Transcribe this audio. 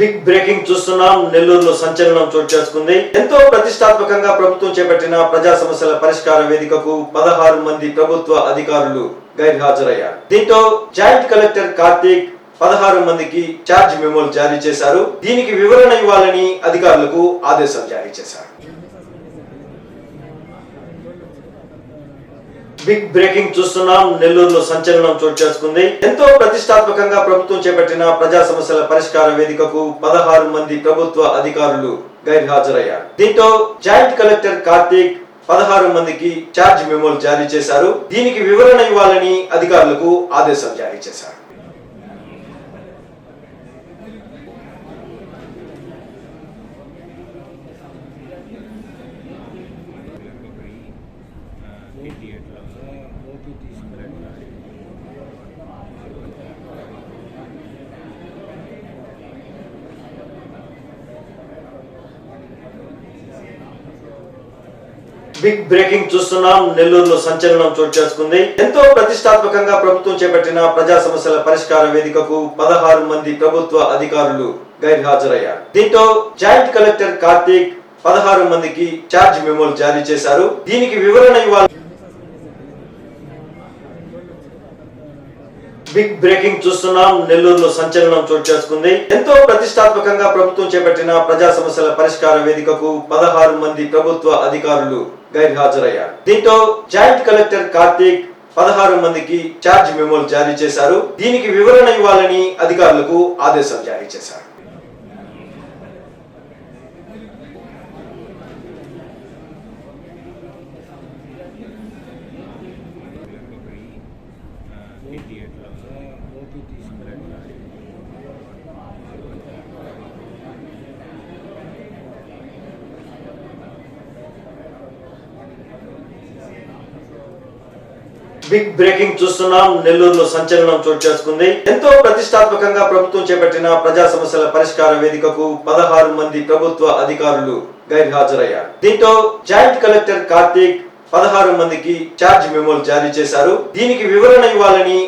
Big breaking చూస్తున్నాం నెల్లూరులో సంచలనం చోటు చేసుకుంది. ఎంతో ప్రతిష్టాత్మకంగా ప్రభుత్వం చేపట్టిన ప్రజా సమస్యల పరిష్కార వేదికకు పదహారు మంది ప్రభుత్వ అధికారులు గైర్హాజరయ్యారు. దీంతో జాయింట్ కలెక్టర్ కార్తీక్ పదహారు మందికి ఛార్జ్ మెమోలు జారీ చేశారు. దీనికి వివరణ ఇవ్వాలని అధికారులకు ఆదేశాలు జారీ చేశారు. బిగ్ బ్రేకింగ్ చూస్తున్నాం నెల్లూరులో సంచలనం చోటు చేసుకుంది. ఎంతో ప్రతిష్టాత్మకంగా ప్రభుత్వం చేపట్టిన ప్రజా సమస్యల పరిష్కార వేదికకు పదహారు మంది ప్రభుత్వ అధికారులు గైర్హాజరయ్యారు. దీంతో జాయింట్ కలెక్టర్ కార్తీక్ పదహారు మందికి ఛార్జ్ మెమోలు జారీ చేశారు. దీనికి వివరణ ఇవ్వాలని అధికారులకు ఆదేశాలు జారీ చేశారు. బిగ్ బ్రేకింగ్ చూస్తున్నాం. నెల్లూరులో సంచలనం చోటు చేసుకుంది. ఎంతో ప్రతిష్టాత్మకంగా ప్రభుత్వం చేపట్టిన ప్రజా సమస్యల పరిష్కార వేదికకు పదహారు మంది ప్రభుత్వ అధికారులు గైర్హాజరయ్యారు. దీంతో జాయింట్ కలెక్టర్ కార్తీక్ పదహారు మందికి ఛార్జ్ మెమోలు జారీ చేశారు. దీనికి వివరణ ఇవ్వాలి బిగ్ బ్రేకింగ్ చూస్తున్నాం. నెల్లూరులో సంచలనం చోటు చేసుకుంది. ఎంతో ప్రతిష్టాత్మకంగా ప్రభుత్వం చేపట్టిన ప్రజా సమస్యల పరిష్కార వేదికకు పదహారు మంది ప్రభుత్వ అధికారులు గైర్హాజరయ్యారు. దీంతో జాయింట్ కలెక్టర్ కార్తీక్ పదహారు మందికి ఛార్జ్ మెమోలు జారీ చేశారు. దీనికి వివరణ ఇవ్వాలని అధికారులకు ఆదేశాలు జారీ చేశారు. బిగ్ బ్రేకింగ్ చూస్తున్నాం. నెల్లూరులో సంచలనం చోటు చేసుకుంది. ఎంతో ప్రతిష్టాత్మకంగా ప్రభుత్వం చేపట్టిన ప్రజా సమస్యల పరిష్కార వేదికకు పదహారు మంది ప్రభుత్వ అధికారులు గైర్హాజరయ్యారు. దీంతో జాయింట్ కలెక్టర్ కార్తీక్ పదహారు మందికి ఛార్జ్ మెమోలు జారీ చేశారు. దీనికి వివరణ ఇవ్వాలని